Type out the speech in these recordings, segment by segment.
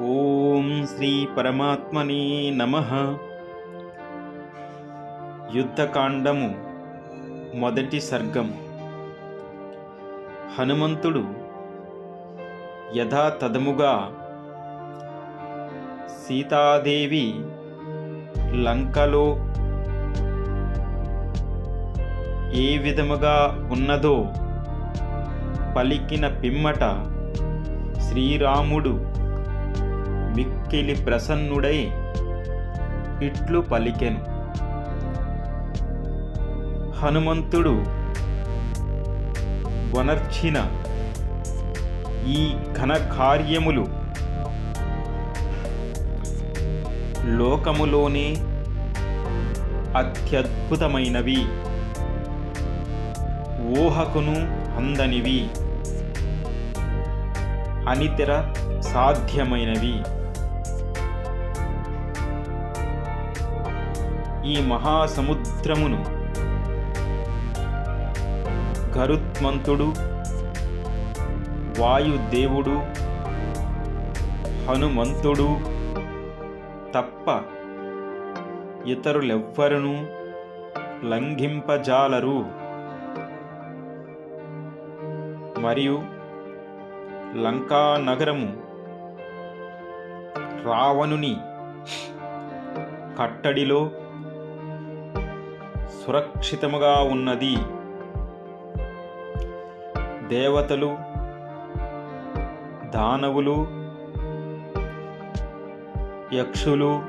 ఓం శ్రీ పరమాత్మనే నమ. యుద్ధకాండము మొదటి సర్గం. హనుమంతుడు యథాతథముగా సీతాదేవి లంకలో ఏ విధముగా ఉన్నదో పలికిన పిమ్మట శ్రీరాముడు మిక్కిలి ప్రసన్నుడై ఇట్లు పలికెను. హనుమంతుడు వనర్చిన ఈ ఘనకార్యములు లోకములోనే అత్యద్భుతమైనవి. ఊహకును అందనివి. అనితర సాధ్యమైనవి. ఈ మహాసముద్రమును. గరుత్మంతుడు వాయుదేవుడు హనుమంతుడు తప్ప ఇతరులెవ్వరూ లంఘింపజాలరు. మరియు లంకానగరము రావణుని కట్టడిలో సురక్షితముగా ఉన్నది. దేవతలు దానవులు యక్షులు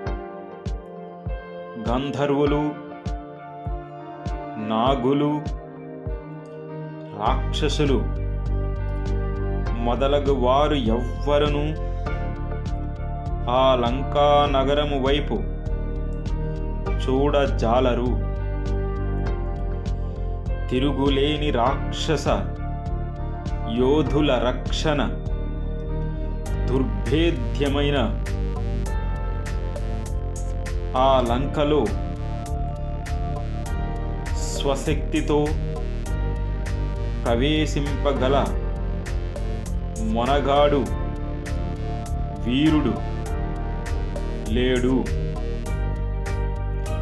గంధర్వులు నాగులు రాక్షసులు మొదలగు వారు ఎవ్వరను ఆ లంకా నగరము వైపు చూడజాలరు. తిరుగులేని రాక్షస యోధుల రక్షణ దుర్భేద్యమైన ఆ లంకలో స్వశక్తితో ప్రవేశింపగల మొనగాడు వీరుడు లేడు.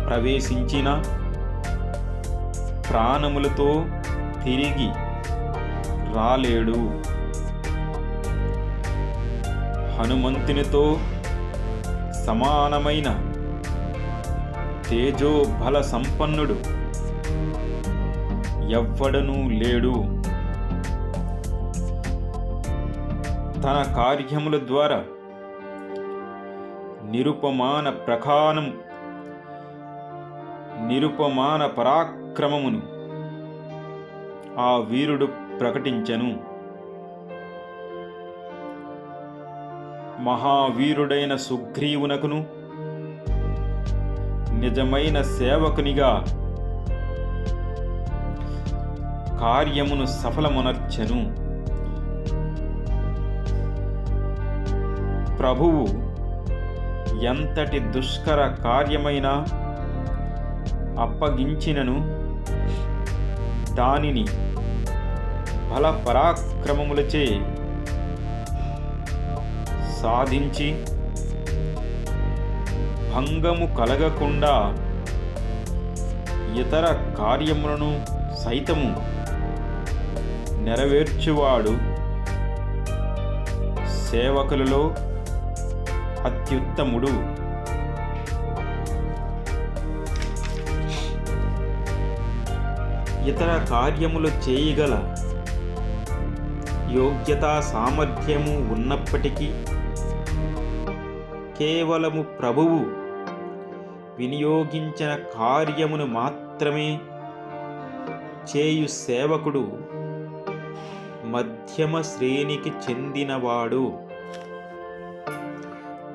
ప్రవేశించిన ప్రాణములతో తిరిగి రాలేడు. హనుమంతునితో సమానమైన తేజోబల సంపన్నుడు ఎవ్వడనూ లేడు. తన కార్యముల ద్వారా నిరుపమాన ప్రకానం నిరుపమాన పరాక్రమమును ఆ వీరుడు ప్రకటించెను. మహావీరుడైన సుగ్రీవునకును నిజమైన సేవకునిగా కార్యమును సఫలమునర్చెను. ప్రభువు ఎంతటి దుష్కర కార్యమైనా అప్పగించినను. దానిని బల పరాక్రమములచే సాధించి భంగము కలగకుండా ఇతర కార్యములను సైతము నెరవేర్చువాడు. సేవకులలో అత్యుత్తముడు. ఇతర కార్యములు చేయగల యోగ్యతా సామర్థ్యము ఉన్నప్పటికీ కేవలము ప్రభువు వినియోగించిన కార్యమును మాత్రమే చేయు సేవకుడు మధ్యమ శ్రేణికి చెందినవాడు.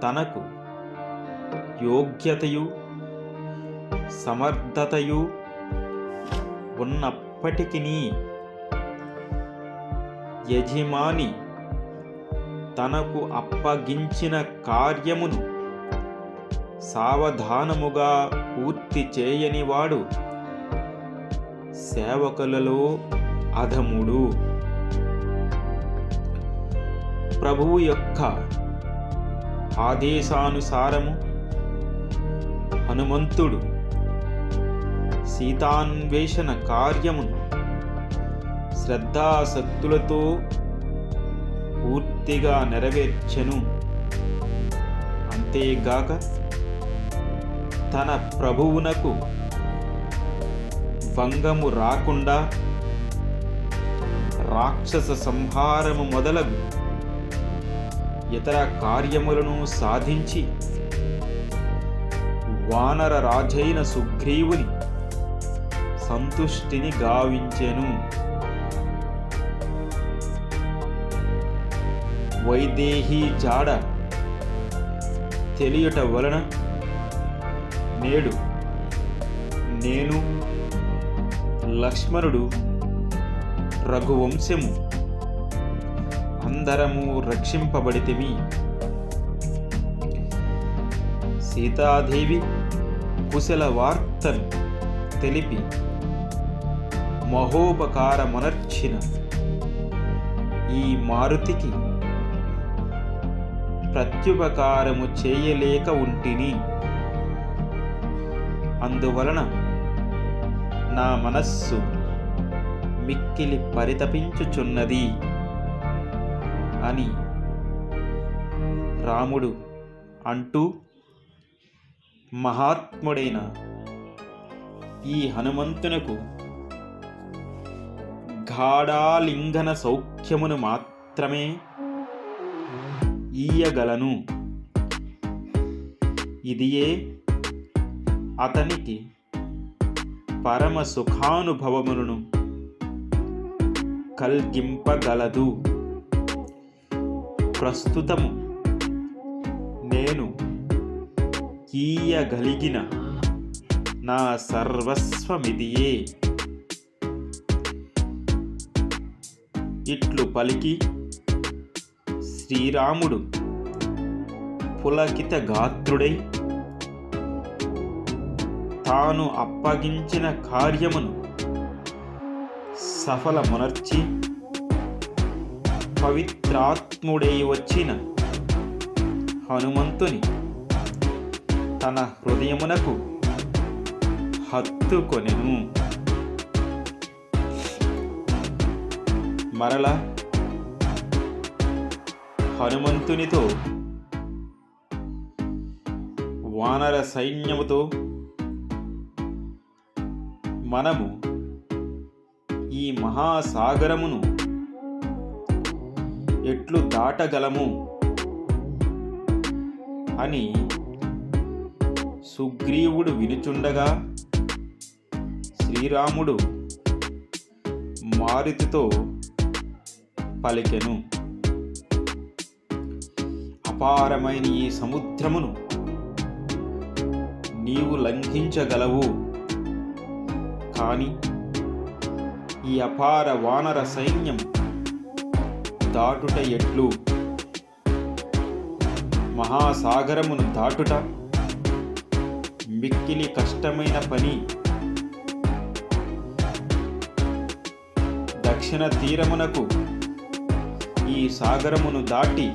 తనకు యోగ్యతయు సమర్థతయు ఉన్నప్పటికీ యజమాని తనకు అప్పగించిన కార్యమును సావధానముగా పూర్తి చేయనివాడు సేవకులలో అధముడు. ప్రభువు యొక్క ఆదేశానుసారము హనుమంతుడు సీతాన్వేషణ కార్యమును శ్రద్ధాసక్తులతో పూర్తిగా నెరవేర్చెను. అంతేగాక తన ప్రభువునకు భంగము రాకుండా రాక్షస సంహారము మొదలగు ఇతర కార్యములను సాధించి వానర రాజైన సుగ్రీవుని సంతుష్టిని గావించెను. వైదేహీ జాడ తెలియట వలన నేడు నేను లక్ష్మణుడు రఘువంశము అందరము రక్షింపబడితిమి. సీతాదేవి కుశల వార్తను తెలిపి మహోపకారమునర్చిన ఈ మారుతికి ప్రత్యుపకారము చేయలేక ఉంటిని. అందువలన నా మనస్సు మిక్కిలి పరితపించుచున్నది అని రాముడు అంటూ మహాత్ముడైన ఈ హనుమంతునకు గాఢాలింగన సౌఖ్యమును మాత్రమే ఈయగలను. ఇదియే అతనికి పరమ సుఖానుభవములను కల్గింపగలదు. ప్రస్తుతము నేను ఈయగలిగిన నా సర్వస్వమిదియే. ఇట్లు పలికి శ్రీరాముడు పులకిత గాత్రుడై తాను అప్పగించిన కార్యమును సఫలమునర్చి పవిత్రాత్ముడై వచ్చిన హనుమంతుని తన హృదయమునకు హత్తుకొనెను. మరల హనుమంతునితో వానర సైన్యముతో మనము ఈ మహాసాగరమును ఎట్లు దాటగలము అని సుగ్రీవుడు వినుచుండగా శ్రీరాముడు మారుతితో పలికెను. అపారమైన ఈ సముద్రమును నీవు లంఘించగలవు. కానీ ఈ అపార వానర సైన్యం దాటుట ఎట్లు? మహాసాగరమును దాటుట మిక్కిలి కష్టమైన పని. దక్షిణ తీరమునకు ఈ సాగరమును దాటి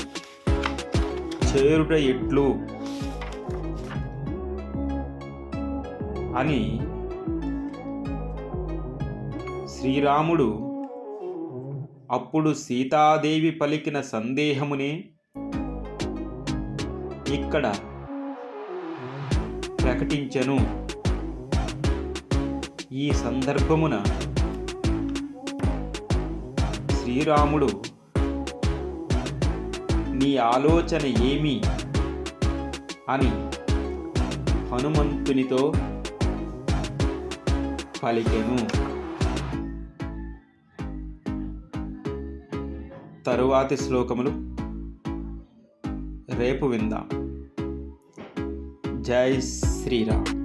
చేరుట ఎట్లు? అని శ్రీరాముడు అప్పుడు సీతాదేవి పలికిన సందేహమునే ఇక్కడ ప్రకటించను. ఈ సందర్భమున శ్రీరాముడు నీ ఆలోచన ఏమి అని హనుమంతునితో పలికెను. తరువాతి శ్లోకములు రేపు విందాం. జై శ్రీరామ్.